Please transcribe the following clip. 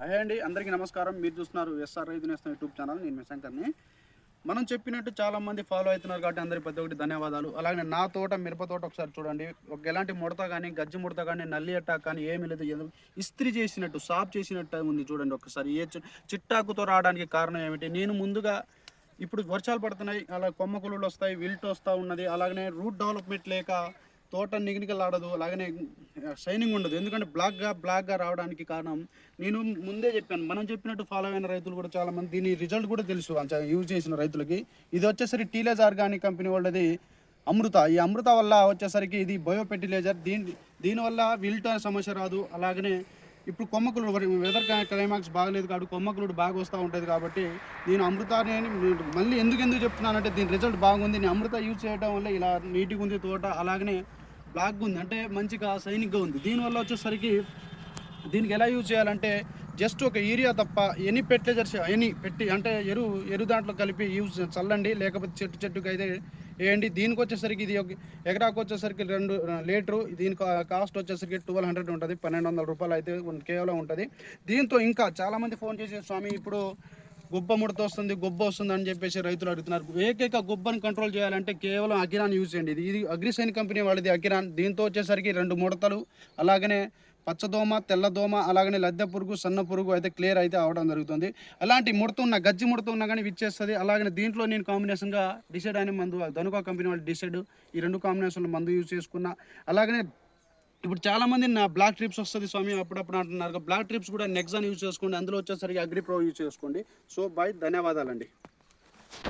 Hi అండి అందరికీ నమస్కారం. మీరు చూస్తున్నారు ఎస్ఆర్ రైతు నేస్తం యూట్యూబ్ ఛానల్. నేను మీ శంకర్ని. మనం చెప్పినట్టు చాలా మంది ఫాలో అవుతున్నారు కాబట్టి అందరి ప్రతి ఒక్కటి ధన్యవాదాలు. అలాగే నా తోట మిరప తోట ఒకసారి చూడండి. ఒక ఎలాంటి ముడత కానీ గజ్జి ముడత కానీ నల్లి అట్టాక్ కానీ ఏమీ లేదు. ఏదో ఇస్త్రీ చేసినట్టు సాఫ్ చేసినట్టు ఉంది చూడండి ఒకసారి. ఏ చిట్టాకుతో రావడానికి కారణం ఏమిటి? నేను ముందుగా ఇప్పుడు వర్షాలు పడుతున్నాయి. అలా కొమ్మ కులులు వస్తాయి విల్ట్ వస్తూ ఉన్నది. అలాగనే రూట్ డెవలప్మెంట్ లేక తోట నిగనికలాడదు అలాగనే షైనింగ్ ఉండదు. ఎందుకంటే బ్లాక్గా బ్లాక్గా రావడానికి కారణం నేను ముందే చెప్పాను. మనం చెప్పినట్టు ఫాలో అయిన రైతులు కూడా చాలా మంది దీని రిజల్ట్ కూడా తెలుసు. యూజ్ చేసిన రైతులకి. ఇది వచ్చేసరికి టీలేజ్ ఆర్గానిక్ కంపెనీ వాళ్ళది అమృత. ఈ అమృత వల్ల వచ్చేసరికి ఇది బయో ఫెర్టిలైజర్ దీని దీనివల్ల విల్ట్ అనే సమస్య రాదు. అలాగనే ఇప్పుడు కొమ్మకులు వెదర్ క్లైమాక్స్ బాగలేదు కాబట్టి కొమ్మకులుడు బాగా వస్తూ ఉంటుంది కాబట్టి నేను అమృత మళ్ళీ ఎందుకు ఎందుకు చెప్తున్నానంటే దీని రిజల్ట్ బాగుంది. నేను అమృత యూజ్ చేయడం వల్ల ఇలా నీట్గా ఉంది తోట. అలాగనే బ్లాక్గా ఉంది అంటే మంచిగా సైనిక్గా ఉంది. దీనివల్ల వచ్చేసరికి దీనికి ఎలా యూజ్ చేయాలంటే జస్ట్ ఒక ఏరియా తప్ప ఎనీ ఫెర్టిలైజర్స్ ఎనీ పెట్టి అంటే ఎరువు ఎరువు దాంట్లో కలిపి యూజ్ చల్లండి. లేకపోతే చెట్టు చెట్టుకి అయితే వేయండి. దీనికి వచ్చేసరికి ఇది ఒక ఎకరాకు వచ్చేసరికి రెండు లీటరు. దీని కా- కాస్ట్ వచ్చేసరికి ట్వెల్వ్ హండ్రెడ్ ఉంటుంది. పన్నెండు వందల రూపాయలు అయితే కేవలం ఉంటుంది. దీంతో ఇంకా చాలామంది ఫోన్ చేసే స్వామి ఇప్పుడు గుబ్బ ముడత వస్తుంది గుబ్బ వస్తుంది అని చెప్పేసి రైతులు అడుగుతున్నారు. ఏకైక గుబ్బను కంట్రోల్ చేయాలంటే కేవలం అకిరాన్ యూజ్ చేయండి. ఇది ఇది అగ్రిసైన్ కంపెనీ వాళ్ళది అకిరాన్. దీంతో వచ్చేసరికి రెండు ముడతలు అలాగనే పచ్చదోమ తెల్లదోమ అలాగనే లద్దె పురుగు సన్న పురుగు అయితే క్లియర్ అయితే అవడం జరుగుతుంది. అలాంటి ముడత ఉన్న గజ్జి ముడత ఉన్నా కానీ విచ్చేస్తుంది. అలాగనే దీంట్లో నేను కాంబినేషన్గా డిసైడ్ అయిన మందు ధనుక కంపెనీ వాళ్ళు డిసైడ్ ఈ రెండు కాంబినేషన్లో మందు యూజ్ చేసుకున్నా. అలాగనే ఇప్పుడు చాలా మంది నా బ్లాక్ ట్రిప్స్ వస్తుంది స్వామి అప్పుడప్పుడు అంటున్నారు. బ్లాక్ ట్రిప్స్ కూడా నెక్సాన్ యూజ్ చేసుకోండి అందులో వచ్చేసరికి అగ్రి ప్రో యూజ్ చేసుకోండి. సో బాయ్ ధన్యవాదాలండి.